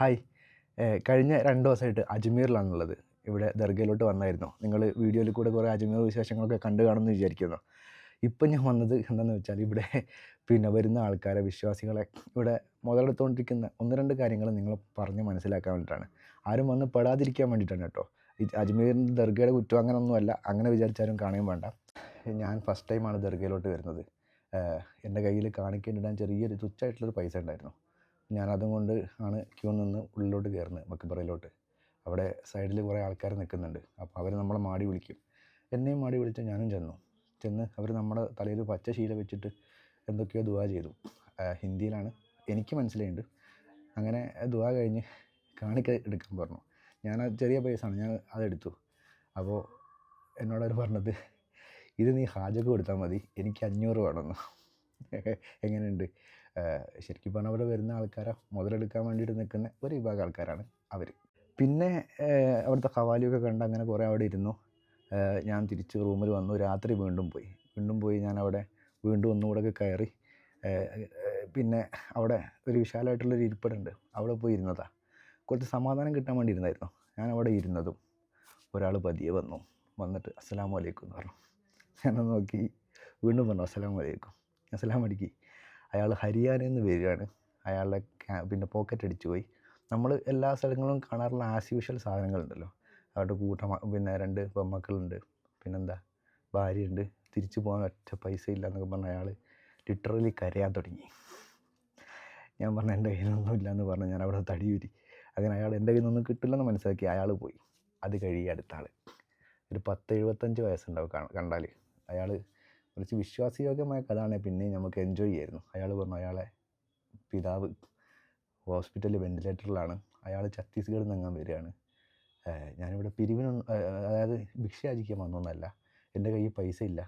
Hi. കഴിഞ്ഞ രണ്ട് ദിവസമായിട്ട് അജ്മീറിലാണുള്ളത്. ഇവിടെ ദർഗയിലോട്ട് വന്നായിരുന്നു. നിങ്ങൾ വീഡിയോയിൽ കൂടെ കുറേ അജ്മീർ വിശേഷങ്ങളൊക്കെ കണ്ടു കാണുമെന്ന് വിചാരിക്കുന്നു. ഇപ്പം ഞാൻ വന്നത് എന്താണെന്ന് വെച്ചാൽ ഇവിടെ പിന്നെ വരുന്ന ആൾക്കാരെ വിശ്വാസികളെ ഇവിടെ മുതലെടുത്തുകൊണ്ടിരിക്കുന്ന ഒന്ന് രണ്ട് കാര്യങ്ങൾ നിങ്ങൾ പറഞ്ഞ് മനസ്സിലാക്കാൻ വേണ്ടിയിട്ടാണ്. ആരും വന്ന് പെടാതിരിക്കാൻ വേണ്ടിയിട്ടാണ് കേട്ടോ. അജ്മീറിന്റെ ദർഗയുടെ കുറ്റം അങ്ങനെയൊന്നുമല്ല അങ്ങനെ വിചാരിച്ചാലും കാണുകയും വേണ്ട. ഞാൻ ഫസ്റ്റ് ടൈമാണ് ദർഗയിലോട്ട് വരുന്നത്. എന്റെ കയ്യിൽ കാണിക്കേണ്ടിടാൻ ചെറിയൊരു തുച്ഛമായിട്ടുള്ളൊരു പൈസ ഉണ്ടായിരുന്നു. ഞാൻ അതും കൊണ്ട് ആണ് ക്യൂ നിന്ന് ഉള്ളിലോട്ട് കയറുന്നത് മക്കബറയിലോട്ട് അവിടെ സൈഡിൽ കുറേ ആൾക്കാർ നിൽക്കുന്നുണ്ട്. അപ്പോൾ അവർ നമ്മളെ മാടി വിളിക്കും. എന്നെയും മാടി വിളിച്ച് ഞാനും ചെന്നു. ചെന്ന് അവർ നമ്മുടെ തലയിൽ പച്ച ശീല വെച്ചിട്ട് എന്തൊക്കെയോ ദുവാ ചെയ്തു. ഹിന്ദിയിലാണ്. എനിക്ക് മനസ്സിലായിട്ടുണ്ട് അങ്ങനെ ദുവാ കഴിഞ്ഞ് കാണിക്ക എടുക്കാൻ പറഞ്ഞു. ഞാൻ ചെറിയ പൈസയാണ് ഞാൻ അതെടുത്തു അപ്പോൾ എന്നോട് അവർ പറഞ്ഞത് ഇത് നീ ഹാജക്ക് കൊടുത്താൽ മതി. എനിക്ക് അഞ്ഞൂറ് വേണമെന്ന് എങ്ങനെയുണ്ട്? ശരിക്കും പറഞ്ഞാൽ അവിടെ വരുന്ന ആൾക്കാരെ. മുതലെടുക്കാൻ വേണ്ടിയിട്ട് നിൽക്കുന്ന ഒരു വിഭാഗം ആൾക്കാരാണ് അവർ പിന്നെ അവിടുത്തെ ഹവാലിയൊക്കെ കണ്ട് അങ്ങനെ കുറേ അവിടെ ഇരുന്നു. ഞാൻ തിരിച്ച് റൂമിൽ വന്നു. രാത്രി വീണ്ടും പോയി. വീണ്ടും പോയി ഞാൻ അവിടെ വീണ്ടും ഒന്നുകൂടെ കയറി. പിന്നെ അവിടെ ഒരു വിശാലമായിട്ടുള്ളൊരു ഇരിപ്പിടുണ്ട് അവിടെ പോയി ഇരുന്നതാണ് കുറച്ച് സമാധാനം കിട്ടാൻ വേണ്ടി ഇരുന്നായിരുന്നു. ഞാൻ അവിടെ ഇരുന്നതും ഒരാൾ പതിയെ വന്നു. വന്നിട്ട് അസ്സലാമു അലൈക്കും എന്ന് പറഞ്ഞു. ഞാനത് നോക്കി വീണ്ടും പറഞ്ഞു അസ്സലാമു അലൈക്കും. അസ്സലാം അടിക്കി അയാൾ ഹരിയാനയിൽ നിന്ന് വരികയാണ്. അയാളുടെ പിന്നെ പോക്കറ്റ് അടിച്ചു പോയി. നമ്മൾ എല്ലാ സ്ഥലങ്ങളും കാണാറുള്ള ആസ് യൂഷ്വൽ സാധനങ്ങളുണ്ടല്ലോ. അവരുടെ കൂട്ടം പിന്നെ രണ്ട് പെമ്മക്കളുണ്ട്. പിന്നെന്താ? ഭാര്യയുണ്ട്. തിരിച്ചു പോകാൻ ഒറ്റ പൈസ ഇല്ല എന്നൊക്കെ പറഞ്ഞ് അയാൾ ലിറ്ററലി കരയാൻ തുടങ്ങി. ഞാൻ പറഞ്ഞു എന്റെ കയ്യിലൊന്നും ഇല്ല എന്ന് പറഞ്ഞ് ഞാൻ അവിടെ തടിയൂരി. അങ്ങനെ അയാൾ എന്റെ കയ്യിൽ നിന്നൊന്നും കിട്ടില്ലെന്ന് മനസ്സിലാക്കി അയാൾ പോയി. അത് കഴിയുക അടുത്ത ആൾ ഒരു പത്ത് എഴുപത്തഞ്ച് വയസ്സുണ്ടാവും കാണ- കണ്ടാൽ അയാൾ കുറച്ച് വിശ്വാസയോഗ്യമായ കഥയാണ് പിന്നെയും നമുക്ക് എൻജോയ് ചെയ്യായിരുന്നു. അയാൾ പറഞ്ഞു അയാളെ പിതാവ് ഹോസ്പിറ്റലിൽ വെന്റിലേറ്ററിലാണ് അയാൾ ഛത്തീസ്ഗഡിൽ നിന്ന് അങ്ങാൻ വരികയാണ്. ഞാനിവിടെ പിരിവിനൊന്നും അതായത് ഭിക്ഷ യാചിക്കാൻ വന്നൊന്നല്ല. എന്റെ കയ്യിൽ പൈസ ഇല്ല.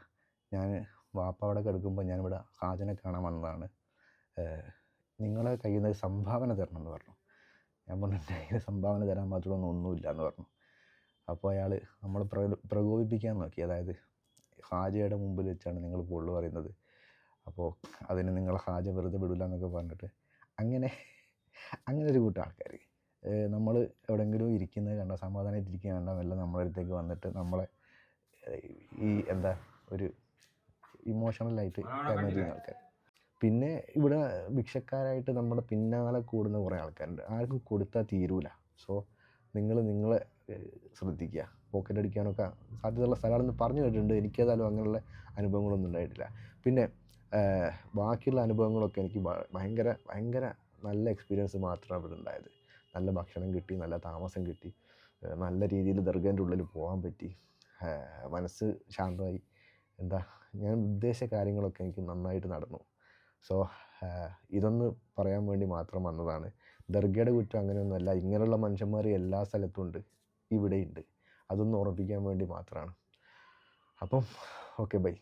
ഞാൻ വാപ്പ അവിടെ കിടക്കുമ്പോൾ ഞാനിവിടെ ഹാജനെ കാണാൻ വന്നതാണ്. നിങ്ങളെ കയ്യിൽ നിന്ന് സംഭാവന തരണം എന്ന് പറഞ്ഞു. ഞാൻ പറഞ്ഞു എന്റെ കയ്യിൽ സംഭാവന തരാൻ മാത്രമൊന്നും ഒന്നുമില്ല എന്ന് പറഞ്ഞു. അപ്പോൾ അയാൾ നമ്മളെ പ്ര പ്രകോപിപ്പിക്കാൻ നോക്കി. അതായത് ഹാജയുടെ മുമ്പിൽ വെച്ചാണ് നിങ്ങൾ പൊള്ളു പറയുന്നത്. അപ്പോൾ അതിന് നിങ്ങൾ ഹാജ വെറുതെ വിടില്ല എന്നൊക്കെ പറഞ്ഞിട്ട് അങ്ങനെ അങ്ങനെ ഒരു കൂട്ടം ആൾക്കാർ നമ്മൾ എവിടെയെങ്കിലും ഇരിക്കുന്നത് കണ്ട സമാധാനമായിട്ട് ഇരിക്കുക കണ്ട എല്ലാം നമ്മളെ അടുത്തേക്ക് വന്നിട്ട് നമ്മളെ ഈ എന്താ ഒരു ഇമോഷണലായിട്ട് ഡാമേജ് ചെയ്യുന്ന ആൾക്കാർ പിന്നെ ഇവിടെ ഭിക്ഷക്കാരായിട്ട് നമ്മുടെ പിന്നാലെ കൂടുന്ന കുറേ ആൾക്കാരുണ്ട്. ആർക്കും കൊടുത്താൽ തീരൂല. സോ നിങ്ങൾ നിങ്ങളെ ശ്രദ്ധിക്കുക. പോക്കറ്റ് അടിക്കാനൊക്കെ സാധ്യതയുള്ള സ്ഥലമാണെന്ന് പറഞ്ഞു കേട്ടിട്ടുണ്ട്. എനിക്കേതായാലും അങ്ങനെയുള്ള അനുഭവങ്ങളൊന്നും ഉണ്ടായിട്ടില്ല. പിന്നെ ബാക്കിയുള്ള അനുഭവങ്ങളൊക്കെ എനിക്ക് ഭയങ്കര ഭയങ്കര നല്ല എക്സ്പീരിയൻസ് മാത്രമാണ് ഇവിടെ ഉണ്ടായത് നല്ല ഭക്ഷണം കിട്ടി നല്ല താമസം കിട്ടി. നല്ല രീതിയിൽ ദർഗേന്റെ ഉള്ളിൽ പോകാൻ പറ്റി. മനസ്സ് ശാന്തമായി. എന്താ ഞാൻ ഉദ്ദേശിച്ച കാര്യങ്ങളൊക്കെ എനിക്ക് നന്നായിട്ട് നടന്നു. സോ ഇതൊന്ന് പറയാൻ വേണ്ടി മാത്രം വന്നതാണ്. ദർഗയുടെ കുറ്റം അങ്ങനെയൊന്നുമല്ല. ഇങ്ങനെയുള്ള മനുഷ്യന്മാർ എല്ലാ സ്ഥലത്തും ഉണ്ട്. ഇവിടെയുണ്ട്. അതൊന്ന് ഓർമ്മിപ്പിക്കാൻ വേണ്ടി മാത്രമാണ്. അപ്പം ഓക്കെ ബൈ